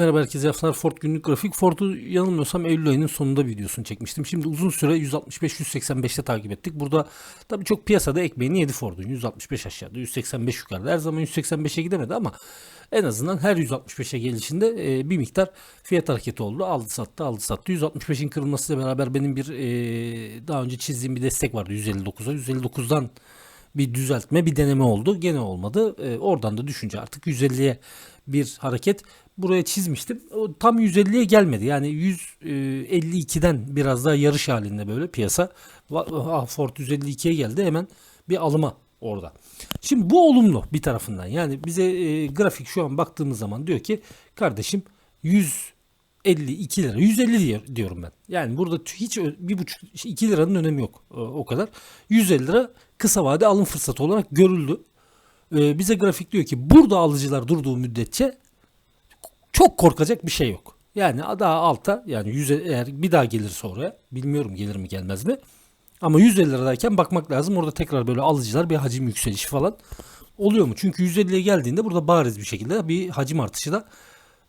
Merhaba herkese haftalar Ford günlük grafik. Ford'u yanılmıyorsam Eylül ayının sonunda videosunu çekmiştim. Şimdi uzun süre 165-185'te takip ettik. Burada tabii çok piyasada ekmeğini yedi Ford'un. 165 aşağıda, 185 yukarıda. Her zaman 185'e gidemedi ama en azından her 165'e gelişinde e, bir miktar fiyat hareketi oldu. Aldı sattı, aldı sattı. 165'in kırılmasıyla beraber benim bir e, daha önce çizdiğim bir destek vardı 159'a. 159'dan bir düzeltme, bir deneme oldu. Gene olmadı. E, oradan da düşünce artık 150'ye bir hareket buraya çizmiştim. O tam 150'ye gelmedi. Yani 152'den biraz daha yarış halinde böyle piyasa. Ford 152'ye geldi. Hemen bir alıma orada. Şimdi bu olumlu bir tarafından. Yani bize e, grafik şu an baktığımız zaman diyor ki kardeşim 152 lira 150 diyor, diyorum ben. Yani burada hiç bir buçuk 2 liranın önemi yok o, o kadar. 150 lira kısa vade alım fırsatı olarak görüldü. E, bize grafik diyor ki burada alıcılar durduğu müddetçe çok korkacak bir şey yok. Yani daha alta yani 100 eğer bir daha gelirse oraya bilmiyorum gelir mi gelmez mi. Ama 150 liradayken bakmak lazım. Orada tekrar böyle alıcılar bir hacim yükselişi falan oluyor mu? Çünkü 150'ye geldiğinde burada bariz bir şekilde bir hacim artışı da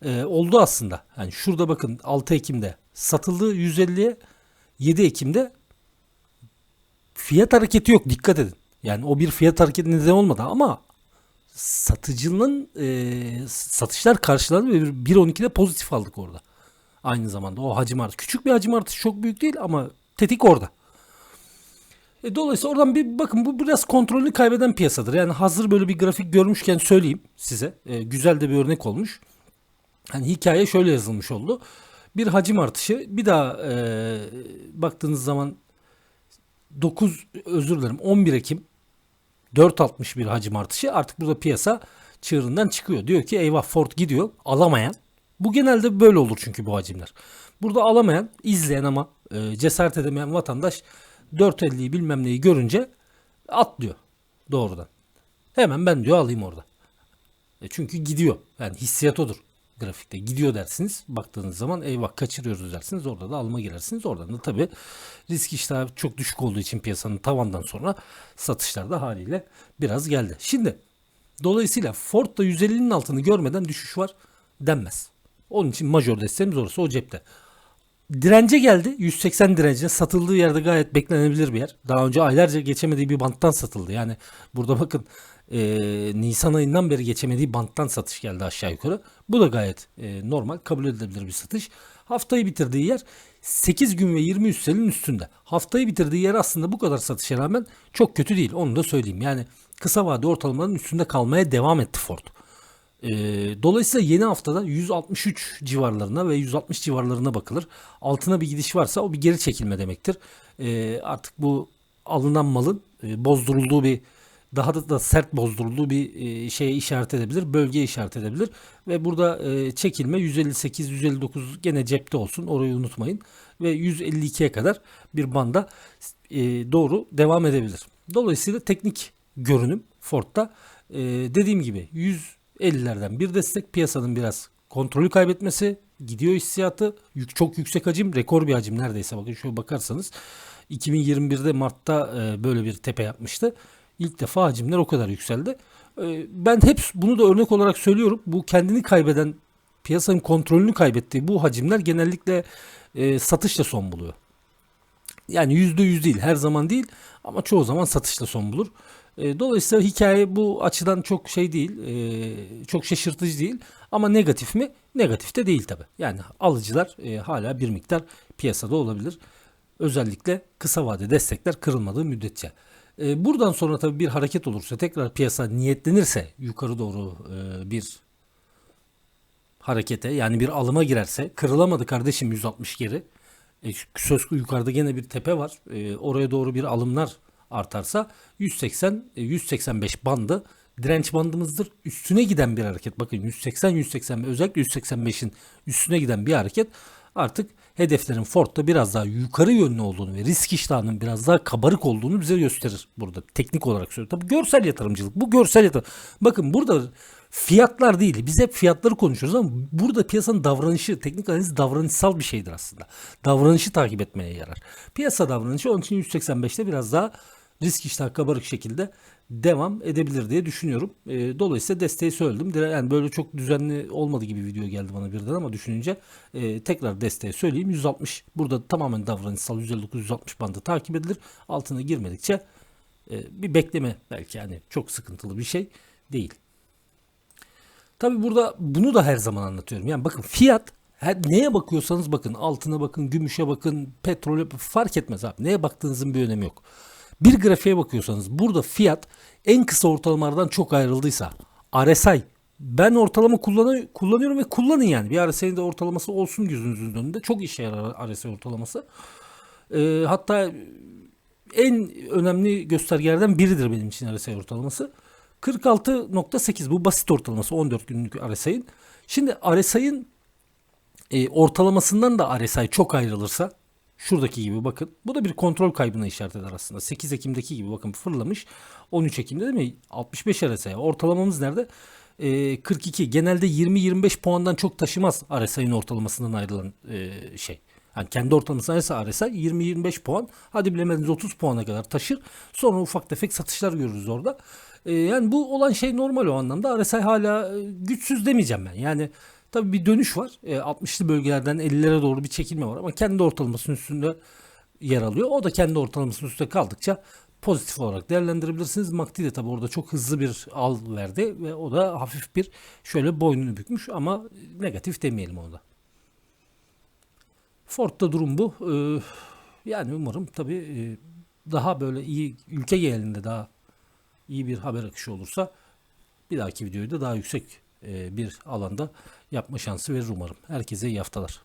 e, oldu aslında. Yani şurada bakın 6 Ekim'de satıldı 150'ye 7 Ekim'de fiyat hareketi yok dikkat edin. Yani o bir fiyat hareketi neden olmadı ama satıcının e, satışlar karşıladı ve 1.12'de pozitif aldık orada. Aynı zamanda o hacim artışı. Küçük bir hacim artışı çok büyük değil ama tetik orada. E, dolayısıyla oradan bir bakın bu biraz kontrolünü kaybeden piyasadır. Yani hazır böyle bir grafik görmüşken söyleyeyim size. E, güzel de bir örnek olmuş. Hani hikaye şöyle yazılmış oldu. Bir hacim artışı bir daha e, baktığınız zaman 9 özür dilerim 11 Ekim 4.61 hacim artışı artık burada piyasa çığırından çıkıyor. Diyor ki eyvah Ford gidiyor alamayan. Bu genelde böyle olur çünkü bu hacimler. Burada alamayan, izleyen ama e, cesaret edemeyen vatandaş 4.50'yi bilmem neyi görünce atlıyor doğrudan. Hemen ben diyor alayım orada. E çünkü gidiyor. Yani hissiyat odur grafikte. Gidiyor dersiniz. Baktığınız zaman eyvah kaçırıyoruz dersiniz. Orada da alma girersiniz. Oradan da tabii risk iştahı çok düşük olduğu için piyasanın tavandan sonra satışlar da haliyle biraz geldi. Şimdi dolayısıyla Ford'da 150'nin altını görmeden düşüş var denmez. Onun için major desteğimiz orası o cepte. Dirence geldi. 180 direncine satıldığı yerde gayet beklenebilir bir yer. Daha önce aylarca geçemediği bir banttan satıldı. Yani burada bakın e, Nisan ayından beri geçemediği banttan satış geldi aşağı yukarı. Bu da gayet e, normal kabul edilebilir bir satış. Haftayı bitirdiği yer 8 gün ve 20 üstelin üstünde. Haftayı bitirdiği yer aslında bu kadar satışa rağmen çok kötü değil. Onu da söyleyeyim. Yani kısa vade ortalamaların üstünde kalmaya devam etti Ford. E, dolayısıyla yeni haftada 163 civarlarına ve 160 civarlarına bakılır. Altına bir gidiş varsa o bir geri çekilme demektir. E, artık bu alınan malın e, bozdurulduğu bir daha da, da sert bozdurulduğu bir e, şeye işaret edebilir. Bölgeye işaret edebilir. Ve burada e, çekilme 158-159 gene cepte olsun. Orayı unutmayın. Ve 152'ye kadar bir banda e, doğru devam edebilir. Dolayısıyla teknik görünüm Ford'da e, dediğim gibi 150'lerden bir destek piyasanın biraz kontrolü kaybetmesi gidiyor hissiyatı yük, çok yüksek hacim rekor bir hacim neredeyse bakın şöyle bakarsanız 2021'de Mart'ta e, böyle bir tepe yapmıştı. İlk defa hacimler o kadar yükseldi. E, ben hep bunu da örnek olarak söylüyorum. Bu kendini kaybeden piyasanın kontrolünü kaybettiği bu hacimler genellikle e, satışla son buluyor. Yani yüzde yüz değil her zaman değil ama çoğu zaman satışla son bulur. E, dolayısıyla hikaye bu açıdan çok şey değil, e, çok şaşırtıcı değil. Ama negatif mi? Negatif de değil tabi. Yani alıcılar hala bir miktar piyasada olabilir. Özellikle kısa vade destekler kırılmadığı müddetçe. E, buradan sonra tabi bir hareket olursa, tekrar piyasa niyetlenirse yukarı doğru e, bir harekete yani bir alıma girerse kırılamadı kardeşim 160 geri. E, söz yukarıda gene bir tepe var. E, oraya doğru bir alımlar artarsa 180 e, 185 bandı direnç bandımızdır. Üstüne giden bir hareket. Bakın 180 180 özellikle 185'in üstüne giden bir hareket artık hedeflerin Ford'da biraz daha yukarı yönlü olduğunu ve risk iştahının biraz daha kabarık olduğunu bize gösterir burada. Teknik olarak söylüyorum. Tabii görsel yatırımcılık. Bu görsel yatırım. Bakın burada fiyatlar değil. Biz hep fiyatları konuşuyoruz ama burada piyasanın davranışı, teknik analiz davranışsal bir şeydir aslında. Davranışı takip etmeye yarar. Piyasa davranışı onun için 185'te biraz daha risk iştahı kabarık şekilde devam edebilir diye düşünüyorum. E, dolayısıyla desteği söyledim. Yani böyle çok düzenli olmadı gibi video geldi bana birden ama düşününce e, tekrar desteği söyleyeyim. 160 burada tamamen davranışsal 159-160 bandı takip edilir. Altına girmedikçe e, bir bekleme belki yani çok sıkıntılı bir şey değil. Tabi burada bunu da her zaman anlatıyorum. Yani bakın fiyat her, neye bakıyorsanız bakın altına bakın, gümüşe bakın, petrole fark etmez abi. Neye baktığınızın bir önemi yok. Bir grafiğe bakıyorsanız burada fiyat en kısa ortalamalardan çok ayrıldıysa RSI ben ortalama kullanı- kullanıyorum ve kullanın yani. Bir RSI'nin de ortalaması olsun gözünüzün önünde. Çok işe yarar RSI ortalaması. Ee, hatta en önemli göstergelerden biridir benim için RSI ortalaması. 46.8 bu basit ortalaması 14 günlük RSI'nin. Şimdi RSI'nin e, ortalamasından da RSI çok ayrılırsa şuradaki gibi bakın. Bu da bir kontrol kaybına işaret eder aslında. 8 Ekim'deki gibi bakın fırlamış. 13 Ekim'de değil mi? 65 RSI. Ortalamamız nerede? E, 42. Genelde 20-25 puandan çok taşımaz RSI'nin ortalamasından ayrılan e, şey. Yani kendi ortalaması neyse RSI 20-25 puan. Hadi bilemediniz 30 puana kadar taşır. Sonra ufak tefek satışlar görürüz orada. E, yani bu olan şey normal o anlamda. RSI hala e, güçsüz demeyeceğim ben. Yani tabii bir dönüş var. E, 60'lı bölgelerden 50'lere doğru bir çekilme var ama kendi ortalamasının üstünde yer alıyor. O da kendi ortalamasının üstünde kaldıkça pozitif olarak değerlendirebilirsiniz. MACD de tabii orada çok hızlı bir al verdi ve o da hafif bir şöyle boynunu bükmüş ama negatif demeyelim ona da. Ford'da durum bu. Ee, yani umarım tabii e, daha böyle iyi ülke genelinde daha iyi bir haber akışı olursa bir dahaki videoyu da daha yüksek e, bir alanda yapma şansı verir umarım. Herkese iyi haftalar.